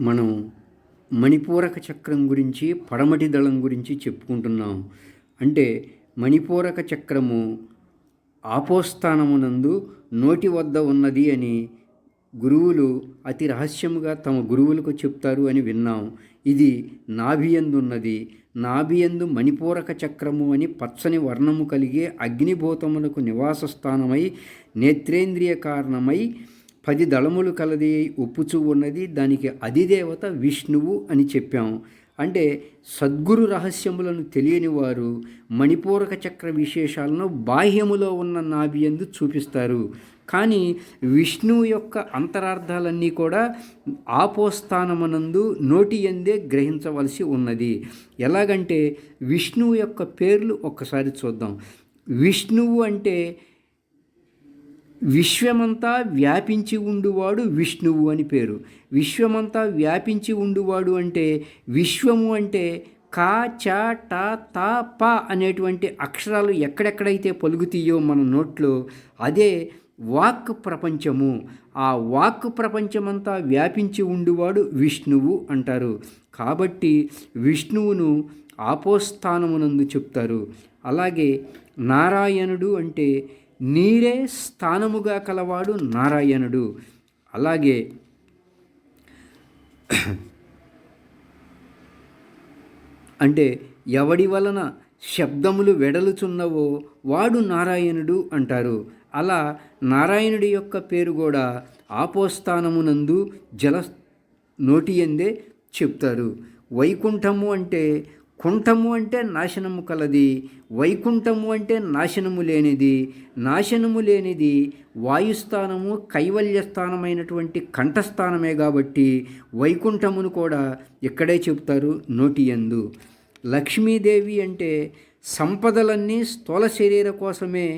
మనం మణిపూరక చక్రం గురించి పడమటి దళం గురించి చెప్పుకుంటున్నాం. అంటే మణిపూరక చక్రము ఆపోస్థానమునందు నోటి వద్ద ఉన్నది అని గురువులు అతి రహస్యముగా తమ గురువులకు చెప్తారు అని విన్నాం. ఇది నాభియందున్నది. నాభియందు మణిపూరక చక్రము అని పచ్చని వర్ణము కలిగే అగ్నిభూతములకు నివాస స్థానమై నేత్రేంద్రియ కారణమై పది దళములు కలది ఉప్పుచు ఉన్నది దానికి అధిదేవత విష్ణువు అని చెప్పాం. అంటే సద్గురు రహస్యములను తెలియని వారు మణిపూరక చక్ర విశేషాలను బాహ్యములో ఉన్న నాభియందు చూపిస్తారు. కానీ విష్ణువు యొక్క అంతరార్థాలన్నీ కూడా ఆపోస్థానమునందు నోటి ఎందే గ్రహించవలసి ఉన్నది. ఎలాగంటే విష్ణువు యొక్క పేర్లు ఒక్కసారి చూద్దాం. విష్ణువు అంటే విశ్వమంతా వ్యాపించి ఉండువాడు విష్ణువు అని పేరు. విశ్వమంతా వ్యాపించి ఉండువాడు అంటే విశ్వము అంటే కా చ ట త ప అనేటువంటి అక్షరాలు ఎక్కడెక్కడైతే పలుకుతాయో మన నోట్లో అదే వాక్ ప్రపంచము. ఆ వాక్ ప్రపంచమంతా వ్యాపించి ఉండువాడు విష్ణువు అంటారు. కాబట్టి విష్ణువును ఆపోస్థానమునందు చెప్తారు. అలాగే నారాయణుడు అంటే నీరే స్థానముగా కలవాడు నారాయణుడు. అలాగే అంటే ఎవడి వలన శబ్దములు వెడలుచున్నవో వాడు నారాయణుడు అంటారు. అలా నారాయణుడి యొక్క పేరు కూడా ఆపోస్థానమునందు జల నోటి ఎందే చెప్తారు. వైకుంఠము అంటే కుంఠము అంటే నాశనము కలది వైకుంఠము అంటే నాశనము లేనిది నాశనము లేనిది వాయుస్థానము కైవల్యస్థానమైనటువంటి కంఠస్థానమే కాబట్టి వైకుంఠమును కూడా ఇక్కడే చెప్తారు నోటి ఎందు లక్ష్మీదేవి అంటే సంపదలన్నీ స్థూల శరీర కోసమే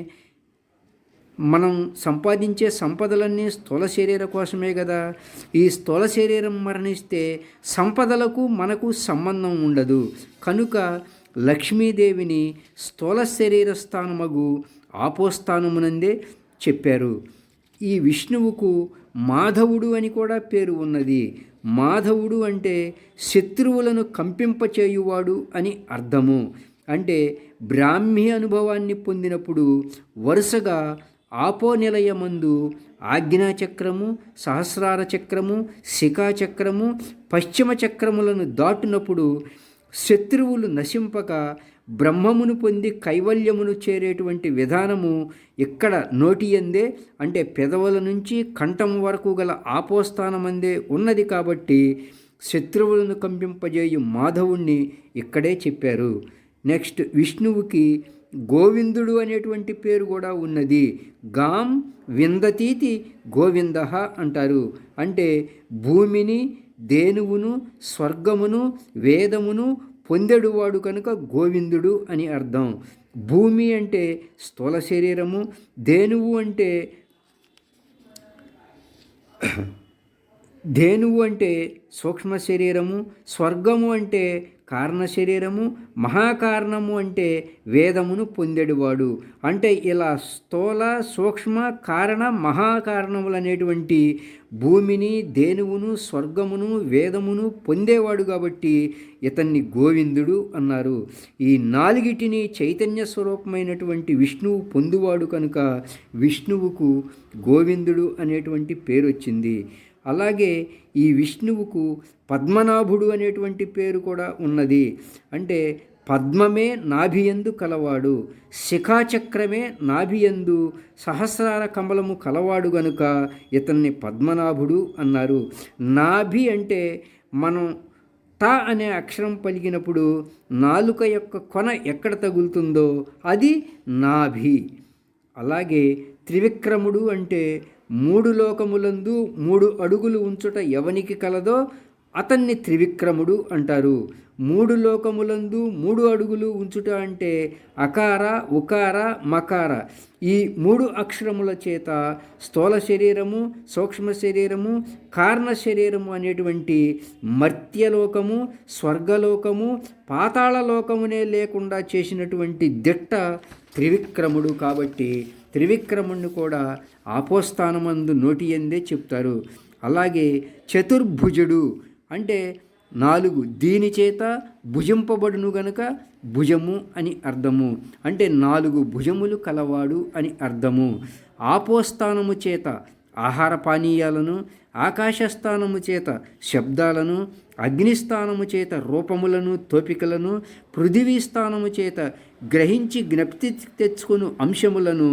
మనం సంపాదించే సంపదలన్నీ స్థూల శరీర కోసమే కదా ఈ స్థూల శరీరం మరణిస్తే సంపదలకు మనకు సంబంధం ఉండదు. కనుక లక్ష్మీదేవిని స్థూల శరీర స్థానమగు ఆపోస్థానమునందే చెప్పారు. ఈ విష్ణువుకు మాధవుడు అని కూడా పేరు ఉన్నది. మాధవుడు అంటే శత్రువులను కంపింపచేయువాడు అని అర్థము. అంటే బ్రాహ్మీ అనుభవాన్ని పొందినప్పుడు వరుసగా ఆపో నిలయమందు ఆజ్ఞాచక్రము సహస్రార చక్రము శిఖాచక్రము పశ్చిమ చక్రములను దాటినప్పుడు శత్రువులు నశింపక బ్రహ్మమును పొంది కైవల్యమును చేరేటువంటి విధానము ఇక్కడ నోటి ఎందే అంటే పెదవుల నుంచి కంఠం వరకు గల ఆపోస్థానమందే ఉన్నది కాబట్టి శత్రువులను కంపింపజేయు మాధవుణ్ణి ఇక్కడే చెప్పారు. నెక్స్ట్ విష్ణువుకి గోవిందుడు అనేటువంటి పేరు కూడా ఉన్నది. గాం విందతీతి గోవింద అంటారు. అంటే భూమిని దేనువును స్వర్గమును వేదమును పొందెడువాడు కనుక గోవిందుడు అని అర్థం. భూమి అంటే స్థూల శరీరము దేనువు అంటే ధేనువు అంటే సూక్ష్మ శరీరము స్వర్గము అంటే కారణ శరీరము మహాకారణము అంటే వేదమును పొందేడువాడు. అంటే ఇలా స్థూల సూక్ష్మ కారణ మహాకారణములు అనేటువంటి భూమిని దేనువును స్వర్గమును వేదమును పొందేవాడు కాబట్టి ఇతన్ని గోవిందుడు అన్నారు. ఈ నాలుగిటిని చైతన్య స్వరూపమైనటువంటి విష్ణువు పొందువాడు కనుక విష్ణువుకు గోవిందుడు అనేటువంటి పేరు వచ్చింది అలాగే ఈ విష్ణువుకు పద్మనాభుడు అనేటువంటి పేరు కూడా ఉన్నది. అంటే పద్మమే నాభియందు కలవాడు శిఖాచక్రమే నాభియందు సహస్రార కమలము కలవాడు గనుక ఇతన్ని పద్మనాభుడు అన్నారు. నాభి అంటే మనం ట అనే అక్షరం పలికినప్పుడు నాలుక యొక్క కొన ఎక్కడ తగులుతుందో అది నాభి. అలాగే త్రివిక్రముడు అంటే మూడు లోకములందు మూడు అడుగులు ఉంచుట ఎవనికి కలదో అతన్ని త్రివిక్రముడు అంటారు. మూడు లోకములందు మూడు అడుగులు ఉంచుట అంటే అకార ఉకార మకార. ఈ మూడు అక్షరముల చేత స్థూల శరీరము సూక్ష్మ శరీరము కారణ శరీరము అనేటువంటి మర్త్యలోకము స్వర్గలోకము పాతాళలోకమునే లేకుండా చేసినటువంటి దిట్ట త్రివిక్రముడు కాబట్టి త్రివిక్రముణ్ణి కూడా ఆపోస్థానమందు నోటి ఎందే చెప్తారు. అలాగే చతుర్భుజుడు అంటే నాలుగు దీని చేత భుజింపబడును గనుక భుజము అని అర్థము. అంటే నాలుగు భుజములు కలవాడు అని అర్థము. ఆపోస్థానము చేత ఆహార పానీయాలను ఆకాశస్థానము చేత శబ్దాలను అగ్నిస్థానము చేత రూపములను తోపికలను పృథివీ స్థానము చేత గ్రహించి జ్ఞప్తి తెచ్చుకుని అంశములను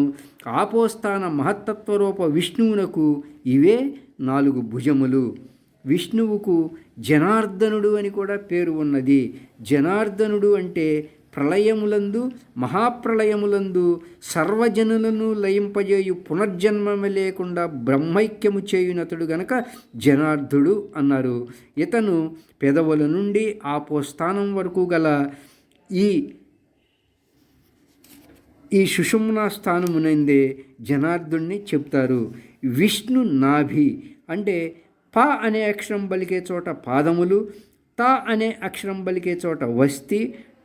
ఆపోస్థాన మహత్తత్వరూప విష్ణువునకు ఇవే నాలుగు భుజములు. విష్ణువుకు జనార్దనుడు అని కూడా పేరు ఉన్నది. జనార్దనుడు అంటే ప్రళయములందు మహాప్రళయములందు సర్వజనులను లయింపజేయు పునర్జన్మమే లేకుండా బ్రహ్మైక్యము చేయునతుడు గనక జనార్దుడు అన్నారు. ఇతను పెదవుల నుండి ఆపోస్థానం వరకు గల ఈ ఈ సుషుమ్నా స్థానమునందే జనార్దుణ్ణి చెప్తారు. విష్ణు నాభి అంటే ప అనే అక్షరం పలికే చోట పాదములు త అనే అక్షరం పలికే చోట వస్తి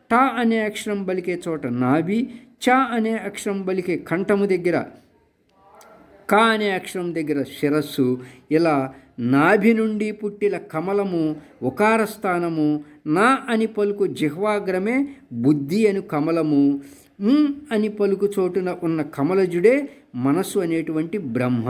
ట అనే అక్షరం పలికే చోట నాభి చ అనే అక్షరం పలికే కంఠము దగ్గర క అనే అక్షరం దగ్గర శిరస్సు ఇలా నాభి నుండి పుట్టిన కమలము ఒకార స్థానము నా అని పలుకు జిహ్వాగ్రమే బుద్ధి అని కమలము అని పలుకు చోటున ఉన్న కమలజుడే మనస్సు అనేటువంటి బ్రహ్మ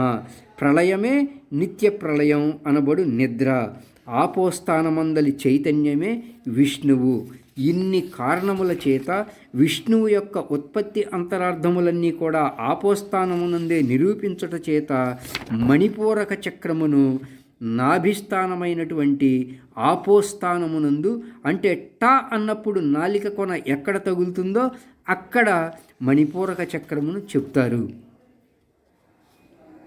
ప్రళయమే నిత్య ప్రళయం అనబడు నిద్ర. ఆపోస్థానమందలి చైతన్యమే విష్ణువు. ఇన్ని కారణముల చేత విష్ణువు యొక్క ఉత్పత్తి అంతరార్థములన్నీ కూడా ఆపోస్థానమునందే నిరూపించుట చేత మణిపూరక చక్రమును నాభిస్థానమైనటువంటి ఆపోస్థానమునందు అంటే ట అన్నప్పుడు నాలిక కొన ఎక్కడ తగులుతుందో అక్కడ మణిపూరక చక్రమును చెప్తారు.